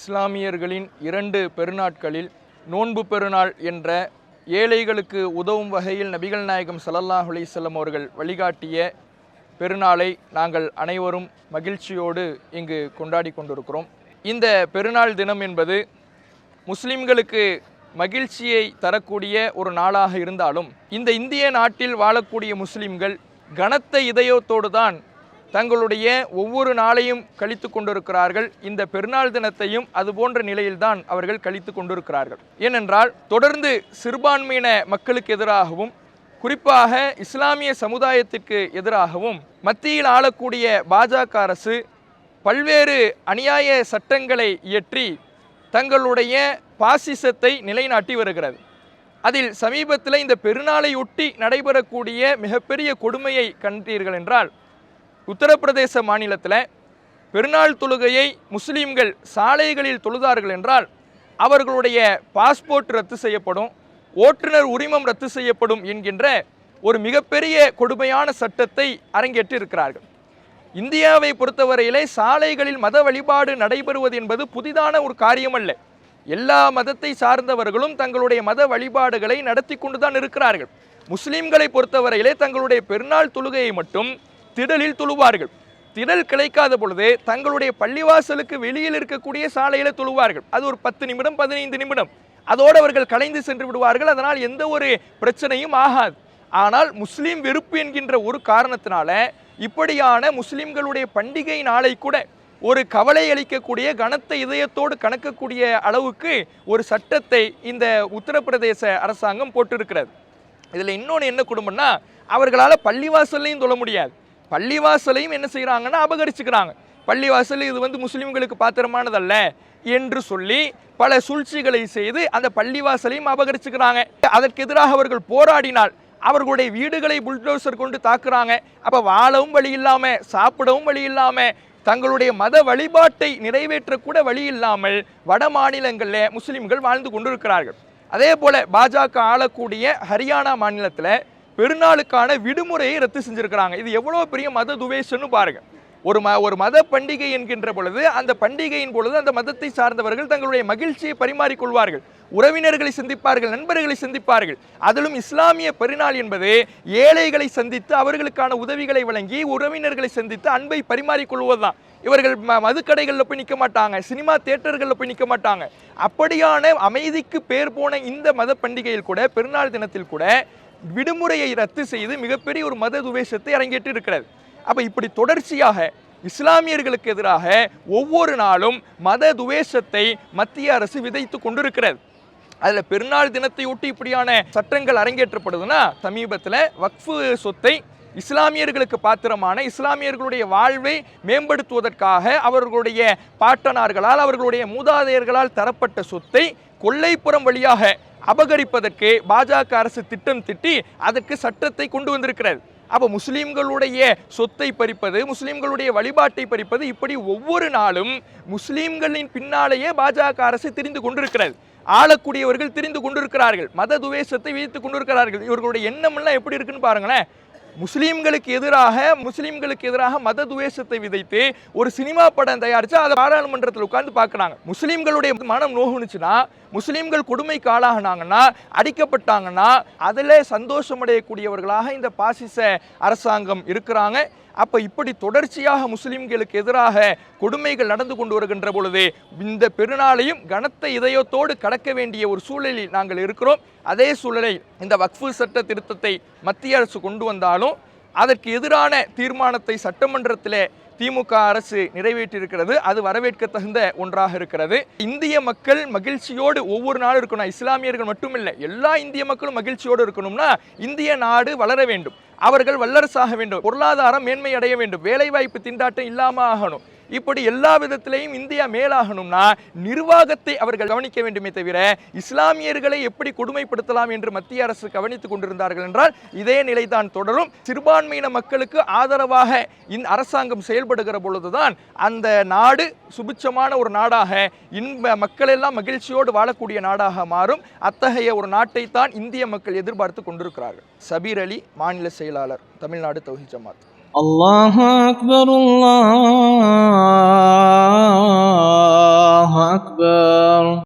இஸ்லாமியர்களின் இரண்டு பெருநாட்களில் நோன்பு பெருநாள் என்ற ஏழைகளுக்கு உதவும் வகையில் நபிகள் நாயகம் ஸல்லல்லாஹு அலிசல்லம் அவர்கள் வழிகாட்டிய பெருநாளை நாங்கள் அனைவரும் மகிழ்ச்சியோடு இங்கு கொண்டாடி கொண்டிருக்கிறோம். இந்த பெருநாள் தினம் என்பது முஸ்லிம்களுக்கு மகிழ்ச்சியை தரக்கூடிய ஒரு நாளாக இருந்தாலும் இந்த இந்திய நாட்டில் வாழக்கூடிய முஸ்லிம்கள் கனத்த இதயத்தோடு தான் தங்களுடைய ஒவ்வொரு நாளையும் கழித்து கொண்டிருக்கிறார்கள். இந்த பெருநாள் தினத்தையும் அதுபோன்ற நிலையில்தான் அவர்கள் கழித்து கொண்டிருக்கிறார்கள். ஏனென்றால் தொடர்ந்து சிறுபான்மையின மக்களுக்கு எதிராகவும் குறிப்பாக இஸ்லாமிய சமுதாயத்திற்கு எதிராகவும் மத்தியில் ஆளக்கூடிய பாஜக அரசு பல்வேறு அநியாய சட்டங்களை இயற்றி தங்களுடைய பாசிசத்தை நிலைநாட்டி வருகிறது. அதில் சமீபத்தில் இந்த பெருநாளையொட்டி நடைபெறக்கூடிய மிகப்பெரிய கொடுமையை கண்டீர்கள் என்றால் உத்தரப்பிரதேச மாநிலத்தில் பெருநாள் தொழுகையை முஸ்லீம்கள் சாலைகளில் தொழுதார்கள் என்றால் அவர்களுடைய பாஸ்போர்ட் ரத்து செய்யப்படும் ஓட்டுநர் உரிமம் ரத்து செய்யப்படும் என்கின்ற ஒரு மிகப்பெரிய கொடுமையான சட்டத்தை அரங்கேற்றி இருக்கிறார்கள் இந்தியாவை பொறுத்தவரையிலே சாலைகளில் மத வழிபாடு நடைபெறுவது என்பது புதிதான ஒரு காரியமல்ல. எல்லா மதத்தை சார்ந்தவர்களும் தங்களுடைய மத வழிபாடுகளை நடத்தி கொண்டுதான் இருக்கிறார்கள். முஸ்லீம்களை பொறுத்தவரையிலே தங்களுடைய பெருநாள் தொழுகையை மட்டும் திடலில் தொழுவார்கள் திடல் கிடைக்காத பொழுது தங்களுடைய பள்ளிவாசலுக்கு வெளியில் இருக்கக்கூடிய சாலையில் தொழுவார்கள் அது ஒரு பத்து நிமிடம் பதினைந்து நிமிடம். அதோடு அவர்கள் கலைந்து சென்று விடுவார்கள். அதனால் எந்த ஒரு பிரச்சனையும் ஆகாது. ஆனால் முஸ்லீம் வெறுப்பு என்கின்ற ஒரு காரணத்தினால இப்படியான முஸ்லீம்களுடைய பண்டிகை நாளை கூட ஒரு கவலை அளிக்கக்கூடிய கனத்த இதயத்தோடு கணக்கக்கூடிய அளவுக்கு ஒரு சட்டத்தை இந்த உத்தரப்பிரதேச அரசாங்கம் போட்டிருக்கிறது. இதில் இன்னொன்று என்ன குடும்பம்னா அவர்களால் பள்ளிவாசல்லையும் தொழ முடியாது. பள்ளிவாசலையும் என்ன செய்கிறாங்கன்னா அபகரிச்சுக்கிறாங்க. பள்ளிவாசல் இது வந்து முஸ்லீம்களுக்கு பாத்திரமானதல்ல என்று சொல்லி பல சூழ்ச்சிகளை செய்து அந்த பள்ளிவாசலையும் அபகரிச்சுக்கிறாங்க. அதற்கு எதிராக அவர்கள் போராடினால் அவர்களுடைய வீடுகளை புல்டோசர் கொண்டு தாக்குறாங்க. அப்போ வாழவும் வழி இல்லாமல் சாப்பிடவும் வழி இல்லாமல் தங்களுடைய மத வழிபாட்டை நிறைவேற்றக்கூட வழி இல்லாமல் வட மாநிலங்களில் முஸ்லீம்கள் வாழ்ந்து கொண்டிருக்கிறார்கள். அதே போல் பாஜக ஆளக்கூடிய ஹரியானா மாநிலத்தில் பெருநாளுக்கான விடுமுறையை ரத்து செஞ்சுருக்கிறாங்க. இது எவ்வளோ பெரிய மத துவேஷன்னு பாருங்கள் ஒரு ம ஒரு மத பண்டிகை என்கின்ற பொழுது அந்த பண்டிகையின் பொழுது அந்த மதத்தை சார்ந்தவர்கள் தங்களுடைய மகிழ்ச்சியை பரிமாறிக்கொள்வார்கள் உறவினர்களை சந்திப்பார்கள் நண்பர்களை சந்திப்பார்கள். அதிலும் இஸ்லாமிய பெருநாள் என்பது ஏழைகளை சந்தித்து அவர்களுக்கான உதவிகளை வழங்கி உறவினர்களை சந்தித்து அன்பை பரிமாறிக்கொள்வதுதான் இவர்கள் ம மதுக்கடைகளில் போய் நிற்க மாட்டாங்க சினிமா தேட்டர்களில் போய் நிற்க மாட்டாங்க. அப்படியான அமைதிக்கு பேர் போன இந்த மத பண்டிகையில் கூட பெருநாள் தினத்தில் கூட விடுமுறையை ரத்து செய்து மிகப்பெரிய ஒரு மத துவேஷத்தை அரங்கேற்றி இருக்கிறது அப்போ இப்படி தொடர்ச்சியாக இஸ்லாமியர்களுக்கு எதிராக ஒவ்வொரு நாளும் மத துவேஷத்தை மத்திய அரசு விதைத்து கொண்டிருக்கிறது அதில் பெருநாள் தினத்தை ஒட்டி இப்படியான சட்டங்கள் அரங்கேற்றப்படுதுன்னா சமீபத்தில் வக்ஃபு சொத்தை இஸ்லாமியர்களுக்கு பாத்திரமான இஸ்லாமியர்களுடைய வாழ்வை மேம்படுத்துவதற்காக அவர்களுடைய பாட்டனார்களால் அவர்களுடைய மூதாதையர்களால் தரப்பட்ட சொத்தை கொள்ளைப்புறம் வழியாக அபகரிப்பதற்கு பாஜக அரசு திட்டம் திட்டி அதற்கு சட்டத்தை கொண்டு வந்திருக்கிறது. அப்போ முஸ்லீம்களுடைய சொத்தை பறிப்பது முஸ்லீம்களுடைய வழிபாட்டை பறிப்பது இப்படி ஒவ்வொரு நாளும் முஸ்லீம்களின் பின்னாலேயே பாஜக அரசு தெரிந்து கொண்டிருக்கிறது. ஆளக்கூடியவர்கள் தெரிந்து கொண்டிருக்கிறார்கள். மத துவேஷத்தை விதித்து கொண்டிருக்கிறார்கள். இவர்களுடைய எண்ணம் எல்லாம் எப்படி இருக்குன்னு பாருங்களேன். முஸ்லீம்களுக்கு எதிராக முஸ்லீம்களுக்கு எதிராக மத துவேஷத்தை விதைத்து ஒரு சினிமா படம் தயாரித்து அதை பாராளுமன்றத்தில் உட்கார்ந்து பார்க்குறாங்க. முஸ்லீம்களுடைய மனம் நோகுனுச்சுன்னா முஸ்லீம்கள் கொடுமைக்கு ஆளாகினாங்கன்னா அடிக்கப்பட்டாங்கன்னா அதில் சந்தோஷமடையக்கூடியவர்களாக இந்த பாசிச அரசாங்கம் இருக்கிறாங்க. அப்போ இப்படி தொடர்ச்சியாக முஸ்லிம்களுக்கு எதிராக கொடுமைகள் நடந்து கொண்டு வருகின்ற பொழுது இந்த பெருநாளையும் கனத்த இதயத்தோடு கடக்க வேண்டிய ஒரு சூழலில் நாங்கள் இருக்கிறோம். அதே சூழலை இந்த வக்ஃபு சட்ட திருத்தத்தை மத்திய அரசு கொண்டு வந்தாலும் அதற்கு எதிரான தீர்மானத்தை சட்டமன்றத்தில் திமுக அரசு நிறைவேற்றியிருக்கிறது அது வரவேற்க தகுந்த ஒன்றாக இருக்கிறது. இந்திய மக்கள் மகிழ்ச்சியோடு ஒவ்வொரு நாளும் இருக்கணும். இஸ்லாமியர்கள் மட்டுமில்லை எல்லா இந்திய மக்களும் மகிழ்ச்சியோடு இருக்கணும்னா இந்திய நாடு வளர வேண்டும். அவர்கள் வல்லரசாக வேண்டும். பொருளாதாரம் மேன்மை அடைய வேண்டும். வேலைவாய்ப்பு திண்டாட்டம் இல்லாம ஆகணும். இப்படி எல்லா விதத்திலையும் இந்தியா மேலாகணும்னா நிர்வாகத்தை அவர்கள் கவனிக்க வேண்டுமே தவிர இஸ்லாமியர்களை எப்படி கொடுமைப்படுத்தலாம் என்று மத்திய அரசு கவனித்துக் கொண்டிருந்தார்கள் என்றால் இதே நிலைதான் தொடரும். சிறுபான்மையின மக்களுக்கு ஆதரவாக இந்த அரசாங்கம் செயல்படுகிற பொழுதுதான் அந்த நாடு சுபிச்சமான ஒரு நாடாக இன்ப மக்கள் எல்லாம் மகிழ்ச்சியோடு வாழக்கூடிய நாடாக மாறும். அத்தகைய ஒரு நாட்டை தான் இந்திய மக்கள் எதிர்பார்த்து கொண்டிருக்கிறார்கள். சபீர் அலி மாநில செயலாளர் தமிழ்நாடு தௌஹி ஜமாத். الله أكبر الله أكبر.